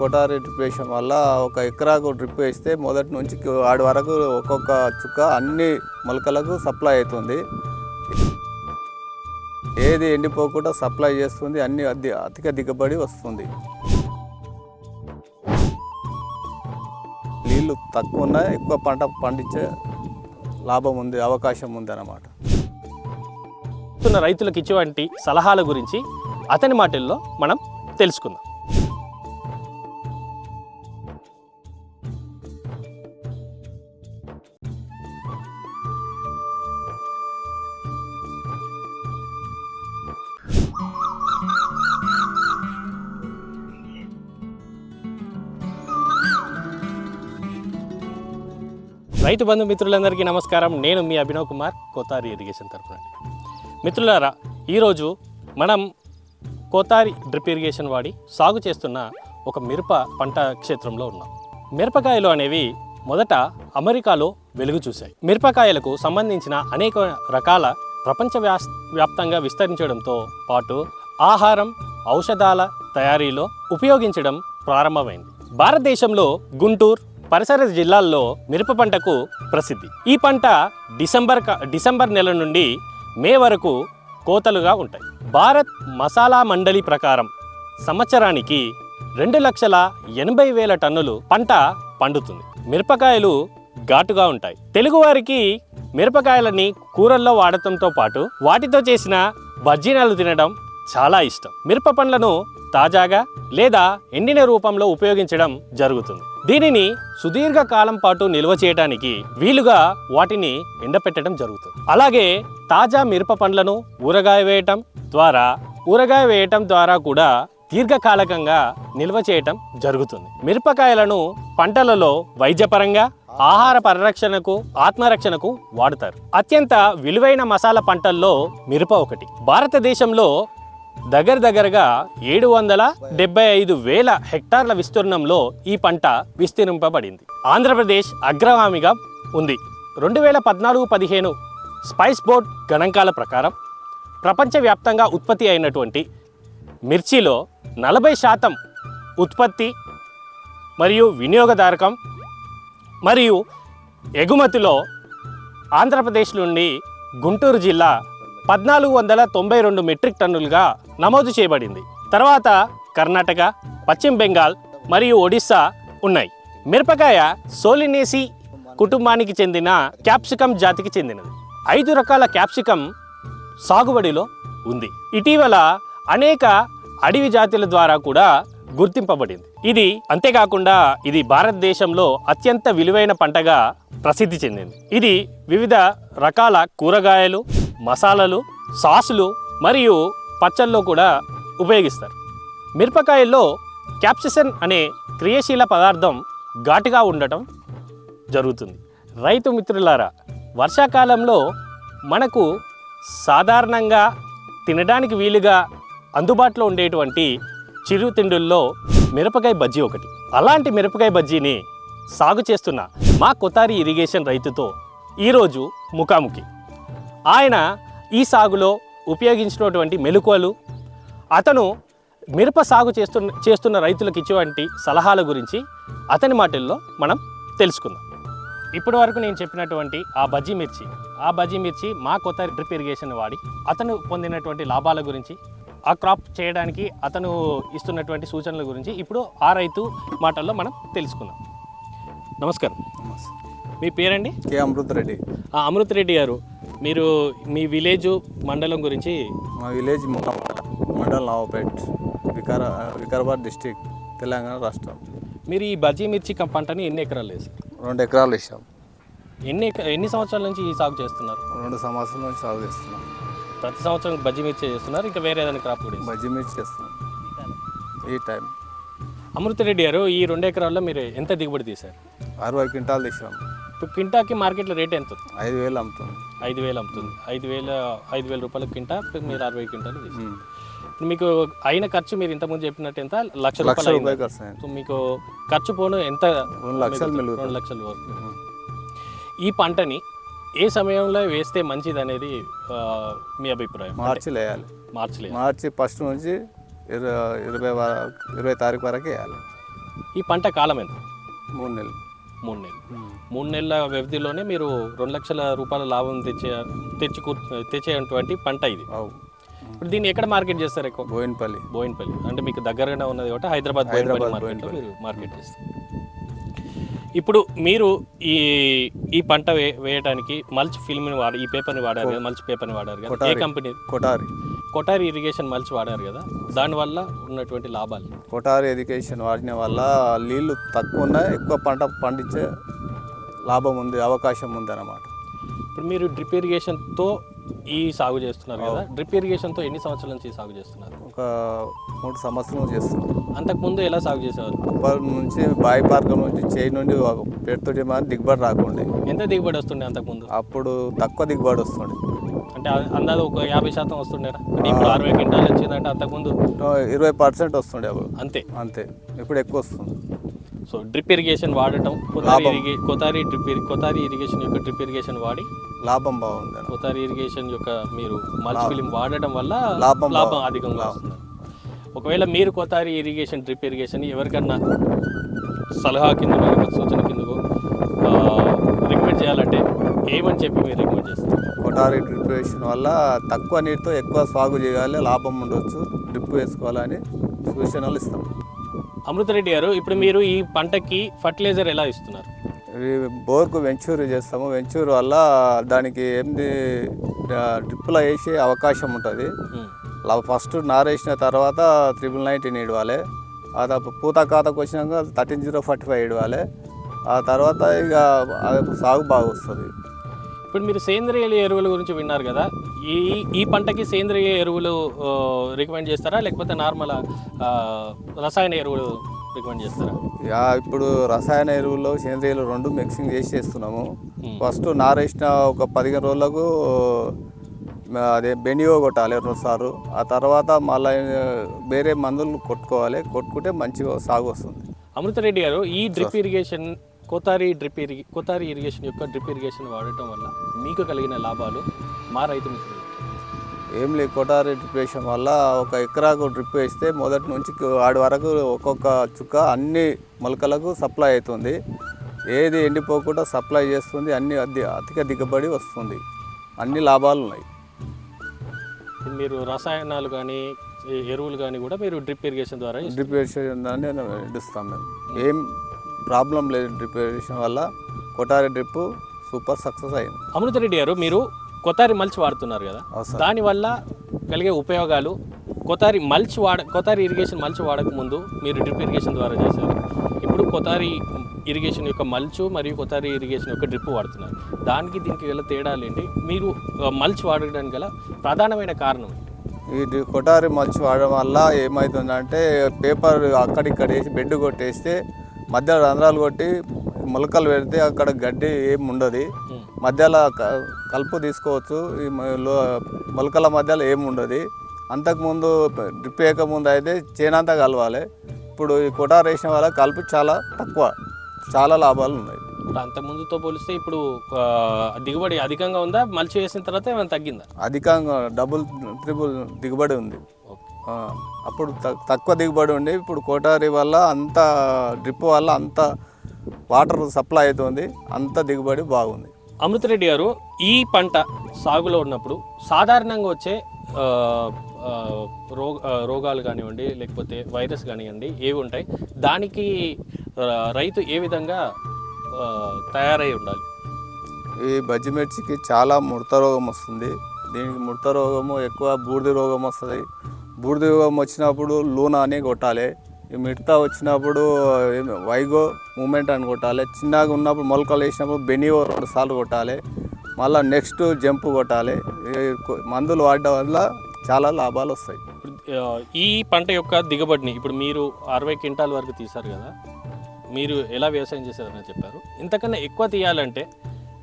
Kothari drip వేయడం వల్ల ఒక ఎకరాకు డ్రిప్ వేస్తే మొదటి నుంచి ఆడి వరకు ఒక్కొక్క చుక్క అన్ని మొలకలకు సప్లై అవుతుంది. ఏది ఎండిపోకుండా సప్లై చేస్తుంది అన్ని అతి అధిక దిగుబడి వస్తుంది. నీళ్ళు తక్కువ ఉన్నా ఎక్కువ పంట పండించే లాభం ఉంది అవకాశం ఉంది అన్నమాట. రైతులకు ఇచ్చేవంటి సలహాల గురించి అతని మాటల్లో మనం తెలుసుకుందాం. రైతు బంధు మిత్రులందరికీ నమస్కారం. నేను మీ అభినవ్ కుమార్ కోతారి ఇరిగేషన్ తరఫున మిత్రులారా ఈరోజు మనం కోతారి డ్రిప్ ఇరిగేషన్ వాడి సాగు చేస్తున్న ఒక మిరప పంట క్షేత్రంలో ఉన్నాం. మిరపకాయలు అనేవి మొదట అమెరికాలో వెలుగు చూశాయి. మిరపకాయలకు సంబంధించిన అనేక రకాల ప్రపంచ వ్యాప్తంగా విస్తరించడంతో పాటు ఆహారం ఔషధాల తయారీలో ఉపయోగించడం ప్రారంభమైంది. భారతదేశంలో గుంటూరు పరిసర జిల్లాల్లో మిరప పంటకు ప్రసిద్ధి. ఈ పంట డిసెంబర్ క- డిసెంబర్ నెల నుండి మే వరకు కోతలుగా ఉంటాయి. భారత్ మసాలా మండలి ప్రకారం సంవత్సరానికి రెండు లక్షల ఎనభై వేల టన్నులు పంట పండుతుంది. మిరపకాయలు ఘాటుగా ఉంటాయి. తెలుగువారికి మిరపకాయలని కూరల్లో వాడటంతో పాటు వాటితో చేసిన బజ్జీనాలు తినడం చాలా ఇష్టం. మిరప పండ్లను తాజాగా లేదా ఎండిన రూపంలో ఉపయోగించడం జరుగుతుంది. దీనిని సుదీర్ఘ కాలం పాటు నిల్వ చేయడానికి వీలుగా వాటిని ఎండపెట్టడం జరుగుతుంది. అలాగే తాజా మిరప పండ్లను ఊరగాయ వేయటం ద్వారా ఊరగాయ వేయటం ద్వారా కూడా దీర్ఘకాలకంగా నిల్వ చేయటం జరుగుతుంది. మిరపకాయలను పంటలలో వైద్యపరంగా ఆహార పరిరక్షణకు ఆత్మరక్షణకు వాడుతారు. అత్యంత విలువైన మసాలా పంటల్లో మిరప ఒకటి. భారతదేశంలో దగ్గర దగ్గరగా ఏడు వందల డెబ్బై ఐదు వేల హెక్టార్ల విస్తీర్ణంలో ఈ పంట విస్తీరింపబడింది ఆంధ్రప్రదేశ్ అగ్రగామిగా ఉంది. రెండు వేల పద్నాలుగు పదిహేను స్పైస్ బోర్డ్ గణాంకాల ప్రకారం ప్రపంచవ్యాప్తంగా ఉత్పత్తి అయినటువంటి మిర్చిలో నలభై శాతం ఉత్పత్తి మరియు వినియోగదారకం మరియు ఎగుమతిలో ఆంధ్రప్రదేశ్ నుండి గుంటూరు జిల్లా పద్నాలుగు వందల తొంభై రెండు మెట్రిక్ టన్నులుగా నమోదు చేయబడింది. తర్వాత కర్ణాటక పశ్చిమ బెంగాల్ మరియు ఒడిస్సా ఉన్నాయి. మిరపకాయ సోలినేసి కుటుంబానికి చెందిన క్యాప్సికం జాతికి చెందినది. ఐదు రకాల క్యాప్సికం సాగుబడిలో ఉంది. ఇటీవల అనేక అడవి జాతుల ద్వారా కూడా గుర్తింపబడింది. ఇది అంతేకాకుండా ఇది భారతదేశంలో అత్యంత విలువైన పంటగా ప్రసిద్ధి చెందింది. ఇది వివిధ రకాల కూరగాయలు మసాలాలు సాసులు మరియు పచ్చళ్ళలో కూడా ఉపయోగిస్తారు. మిరపకాయల్లో క్యాప్సిసన్ అనే క్రియాశీల పదార్థం ఘాటుగా ఉండటం జరుగుతుంది. రైతు మిత్రులారా వర్షాకాలంలో మనకు సాధారణంగా తినడానికి వీలుగా అందుబాటులో ఉండేటువంటి చిరుతిండుల్లో మిరపకాయ బజ్జీ ఒకటి. అలాంటి మిరపకాయ బజ్జీని సాగు చేస్తున్న మా కొతారి ఇరిగేషన్ రైతుతో ఈరోజు ముఖాముఖి. ఆయన ఈ సాగులో ఉపయోగించినటువంటి మెలకువలు అతను మిరప సాగు చేస్తున్న చేస్తున్న రైతులకు ఇచ్చేటువంటి సలహాల గురించి అతని మాటల్లో మనం తెలుసుకుందాం. ఇప్పటి వరకు నేను చెప్పినటువంటి ఆ బజ్జీ మిర్చి ఆ బజ్జీ మిర్చి మా కొత్త డ్రిప్ ఇరిగేషన్ వాడి అతను పొందినటువంటి లాభాల గురించి ఆ క్రాప్ చేయడానికి అతను ఇస్తున్నటువంటి సూచనల గురించి ఇప్పుడు ఆ రైతు మాటల్లో మనం తెలుసుకుందాం. నమస్కారం. మీ పేరండి? కే. అమృత్ రెడ్డి. ఆ, అమృత్ రెడ్డి గారు. మీరు మీ విలేజ్ మండలం గురించి మా విలేజ్ మండల్ నవాపేట్ వికార వికారాబాద్ డిస్టిక్ తెలంగాణ రాష్ట్రం. మీరు ఈ బజ్జీ మిర్చి పంటని ఎన్ని ఎకరాలు వేసారు రెండు ఎకరాలు ఇచ్చాం ఎన్ని ఎన్ని సంవత్సరాల నుంచి ఈ సాగు చేస్తున్నారు? రెండు సంవత్సరాల నుంచి సాగు చేస్తున్నాం. ప్రతి సంవత్సరం బజ్జీ మిర్చి చేస్తున్నారు ఇంకా వేరే ఏదైనా క్రాప్ కూడా? బజ్జీ మిర్చి చేస్తున్నాం. ఈ టైం. అమృత రెడ్డి గారు ఈ రెండు ఎకరాల్లో మీరు ఎంత దిగుబడి తీశారు? అరవై క్వింటాలు తీసాం ఇప్పుడు క్వింటాకి మార్కెట్లో రేట్ ఎంత? ఐదు వేలు అమ్ముతుంది ఐదు వేలు అమ్ముతుంది. ఐదు వేల ఐదు వేల రూపాయల క్వింటా మీరు అరవై. ఇప్పుడు మీకు అయిన ఖర్చు మీరు ఇంతకుముందు చెప్పినట్టు ఎంత? లక్ష రూపాయలు సో మీకు ఖర్చు పోను ఎంత? రెండు లక్షలు వరకు ఈ పంటని ఏ సమయంలో వేస్తే మంచిది అనేది మీ అభిప్రాయం? మార్చి వేయాలి మార్చలేదు మార్చి ఫస్ట్ నుంచి ఇరవై ఇరవై తారీఖు వరకు వేయాలి. ఈ పంట కాలం ఎంత? మూడు నెలలు. మూడు నెలలు. మూడు నెలల వ్యవధిలోనే మీరు రెండు లక్షల రూపాయల లాభం తెచ్చే తెచ్చి తెచ్చేటువంటి పంట ఇది. ఇప్పుడు దీన్ని ఎక్కడ మార్కెట్ చేస్తారు ఎక్కువ? బోయినపల్లి. బోయిన్పల్లి. అంటే మీకు దగ్గరగానే ఉన్నది కాబట్టి హైదరాబాద్ హైదరాబాద్ మార్కెట్లో. మీరు మార్కెట్ చేస్తారు. ఇప్పుడు మీరు ఈ ఈ పంట వేయడానికి మల్చ్ ఫిల్మ్ని వాడ ఈ పేపర్ని వాడారు కదా మల్చ్ పేపర్ని వాడారు కదా ఏ. Company? Kothari Kothari irrigation mulch వాడారు కదా దానివల్ల ఉన్నటువంటి లాభాలు? కొటారి ఎడ్యుకేషన్ వాడిన వల్ల నీళ్ళు తక్కువ ఉన్నాయి ఎక్కువ పంట పండించే లాభం ఉంది అవకాశం ఉంది అన్నమాట. ఇప్పుడు మీరు డ్రిప్ ఇరిగేషన్తో ఈ సాగు చేస్తున్నారు కదా డ్రిప్ ఇరిగేషన్తో ఎన్ని సంవత్సరాల నుంచి సాగు చేస్తున్నారు? ఒక మూడు సంవత్సరాలు చేస్తున్నాం అంతకుముందు ఎలా సాగు చేసేవారు? అప్పటి నుంచి బాయి పార్కం నుంచి చేయి నుండి పెడుతుంటే మాత్రం దిగుబడి రాకుండే. ఎంత దిగుబడి వస్తుండే అంతకుముందు అప్పుడు తక్కువ దిగుబడి వస్తుండే. అంటే అందాజ ఒక యాభై శాతం వస్తుండేనా అంటే ఇప్పుడు అరవై క్వింటాలు వచ్చిందంటే అంతకుముందు ఇరవై పర్సెంట్ వస్తుండే అప్పుడు. అంతే. అంతే. ఇప్పుడు ఎక్కువ వస్తుంది. సో డ్రిప్ ఇరిగేషన్ వాడటం కొతారి ఇరిగే కొతారి డ్రిప్ ఇరి- కొతారి ఇరిగేషన్ యొక్క డ్రిప్ ఇరిగేషన్ వాడి లాభం బాగుంది. కొతారి ఇరిగేషన్ యొక్క మీరు మల్చ్ ఫిలిం వాడటం వల్ల లాభం లాభం అధికంగా. వస్తుంది. ఒకవేళ మీరు కొతారి ఇరిగేషన్ డ్రిప్ ఇరిగేషన్ ఎవరికన్నా సలహా లేకపోతే సూచన కిందకో రికమెండ్ చేయాలంటే ఏమని చెప్పి మీరు రికమెండ్ చేస్తారు? కొటారి డ్రిప్ వేసిన వల్ల తక్కువ నీటితో ఎక్కువ సాగు చేయాలి లాభం ఉండొచ్చు. డ్రిప్ వేసుకోవాలని సూచనలు ఇస్తాం. అమృతరెడ్డి గారు ఇప్పుడు మీరు ఈ పంటకి ఫర్టిలైజర్ ఎలా ఇస్తున్నారు? బోర్కు వెంచూర్ చేస్తాము. వెంచూర్ వల్ల దానికి ఏంది డ్రిప్లో వేసే అవకాశం ఉంటుంది. ఫస్ట్ నారేసిన తర్వాత త్రిబుల్ నైన్టీన్ ఇడవాలి ఆ తర్వాత పూత ఖాతాకు వచ్చినాక థర్టీన్ జీరో ఫార్టీ ఫైవ్ ఇడవాలి. ఆ తర్వాత ఇక అది సాగు బాగా వస్తుంది. ఇప్పుడు మీరు సేంద్రియ ఎరువుల గురించి విన్నారు కదా. ఈ ఈ పంటకి సేంద్రియ ఎరువులు రికమెండ్ చేస్తారా? లేకపోతే నార్మల్ రసాయన ఎరువులు రికమెండ్ చేస్తారా? యా ఇప్పుడు రసాయన ఎరువులు సేంద్రియాలు రెండు మిక్సింగ్ చేసి చేస్తున్నాము. ఫస్ట్ నారేసిన ఒక పదిహేను రోజులకు అదే బెనియో కొట్టాలి రెండు సార్లు. ఆ తర్వాత మళ్ళీ వేరే మందులు కొట్టుకోవాలి. కొట్టుకుంటే మంచిగా సాగు వస్తుంది. అమృతరెడ్డి గారు ఈ డ్రిప్ ఇరిగేషన్ కోతారి డ్రిప్ ఇరిగి కోతారి ఇరిగేషన్ యొక్క డ్రిప్ ఇరిగేషన్ వాడటం వల్ల మీకు కలిగిన లాభాలు మా రైతు మిత్రులు. ఏం లేదు కొటారి డ్రిప్ వేయడం వల్ల ఒక ఎకరాకు డ్రిప్ వేస్తే మొదటి నుంచి ఆడి వరకు ఒక్కొక్క చుక్క అన్ని మొలకలకు సప్లై అవుతుంది. ఏది ఎండిపోకుండా సప్లై చేస్తుంది అన్ని అధిక దిగుబడి వస్తుంది. అన్ని లాభాలు ఉన్నాయి. మీరు రసాయనాలు కానీ ఎరువులు కానీ కూడా మీరు డ్రిప్ ఇరిగేషన్ ద్వారా. డ్రిప్ దాన్ని ఇస్తాం మేము. ఏం ప్రాబ్లం లేదు డ్రిప్ వేసేషన్ వల్ల కొటారి డ్రిప్ సూపర్ సక్సెస్ అయింది. అమృతరెడ్డి గారు మీరు కొతారి మల్చి వాడుతున్నారు కదా? దానివల్ల కలిగే ఉపయోగాలు కొతారి మల్చ్ వాడ కొతారి ఇరిగేషన్ మల్చ్ వాడక ముందు మీరు డ్రిప్ ఇరిగేషన్ ద్వారా చేశారు. ఇప్పుడు కొతారి ఇరిగేషన్ యొక్క మల్చు మరియు కొతారి ఇరిగేషన్ యొక్క డ్రిప్ వాడుతున్నారు. దానికి దీనికి గల తేడాలు ఏంటి? మీరు మల్చ్ వాడడానికి గల ప్రధానమైన కారణం ఈ కొటారి మల్చి వాడడం వల్ల ఏమవుతుందంటే పేపర్ అక్కడిక్కడ వేసి బెడ్ కొట్టేస్తే మధ్య రంధ్రాలు కొట్టి మొలకలు పెడితే అక్కడ గడ్డి ఏం ఉండదు. మధ్యలో కలుపు తీసుకోవచ్చు. ఈ మొలకల మధ్యలో ఏం ఉండదు. అంతకుముందు డ్రిప్ వేయకముందు అయితే చేనంతా కలవాలి. ఇప్పుడు ఈ కొటారి వేసిన వల్ల కలుపు చాలా తక్కువ. చాలా లాభాలు ఉన్నాయి. ఇప్పుడు అంత ముందుతో పోలిస్తే ఇప్పుడు దిగుబడి అధికంగా ఉందా? మల్చి వేసిన తర్వాత ఏమైనా తగ్గిందా? అధికంగా డబుల్ త్రిబుల్ దిగుబడి ఉంది. అప్పుడు తక్కువ దిగుబడి ఉండి ఇప్పుడు కోటారి వల్ల అంత డ్రిప్ వల్ల అంత వాటర్ సప్లై అవుతుంది అంత దిగుబడి బాగుంది. అమృతరెడ్డి గారు ఈ పంట సాగులో ఉన్నప్పుడు సాధారణంగా వచ్చే రోగ రోగాలు కానివ్వండి లేకపోతే వైరస్ కానివ్వండి ఏవి ఉంటాయి? దానికి రైతు ఏ విధంగా తయారై ఉండాలి? ఈ బజ్జి మిర్చికి చాలా ముడత రోగం వస్తుంది. దీనికి ముడత రోగము ఎక్కువ బూడిద రోగం వస్తుంది. బూడిద రోగం వచ్చినప్పుడు లూనా అని కొట్టాలి. మిడతా వచ్చినప్పుడు వైగో మూమెంట్ అని కొట్టాలి. చిన్నగా ఉన్నప్పుడు మొలకలు వేసినప్పుడు బెనియో రెండు సార్లు కొట్టాలి. మళ్ళీ నెక్స్ట్ జంప్ కొట్టాలి. మందులు వాడడం వల్ల చాలా లాభాలు వస్తాయి. ఇప్పుడు ఈ పంట యొక్క దిగుబడిని ఇప్పుడు మీరు అరవై క్వింటాల్ వరకు తీశారు కదా. మీరు ఎలా వ్యవసాయం చేశారని చెప్పారు. ఇంతకన్నా ఎక్కువ తీయాలంటే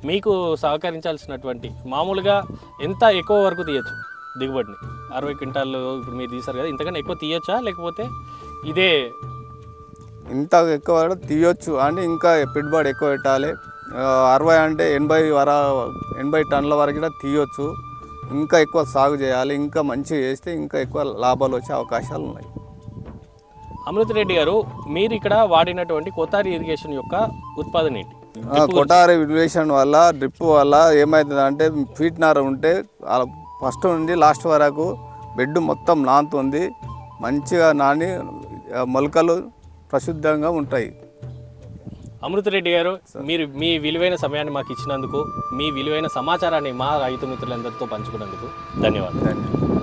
మీకు సహకరించాల్సినటువంటి మామూలుగా ఎంత ఎక్కువ వరకు తీయచ్చు? దిగుబడిని. అరవై క్వింటాల్ ఇప్పుడు మీరు తీశారు కదా ఇంతకన్నా ఎక్కువ తీయచ్చా లేకపోతే ఇదే ఇంత ఎక్కువ తీయొచ్చు. అంటే ఇంకా పెట్టుబడి ఎక్కువ పెట్టాలి. అరవై అంటే ఎనభై వర ఎనభై టన్నుల వరకు కూడా తీయొచ్చు. ఇంకా ఎక్కువ సాగు చేయాలి. ఇంకా మంచిగా చేస్తే ఇంకా ఎక్కువ లాభాలు వచ్చే అవకాశాలు ఉన్నాయి. అమృతరెడ్డి గారు మీరు ఇక్కడ వాడినటువంటి కోతారి ఇరిగేషన్ యొక్క ఉత్పాదన ఏంటి? కొటారి విల్వేషన్ వల్ల డ్రిప్ వల్ల ఏమవుతుంది అంటే ఫీట్ నార ఉంటే ఫస్ట్ నుండి లాస్ట్ వరకు బెడ్ మొత్తం నానుతుంది. మంచిగా నాని మొలకలు ప్రశుద్ధంగా ఉంటాయి. అమృతరెడ్డి గారు మీరు మీ విలువైన సమయాన్ని మాకు ఇచ్చినందుకు మీ విలువైన సమాచారాన్ని మా రైతు మిత్రులందరితో పంచుకున్నందుకు ధన్యవాదాలు.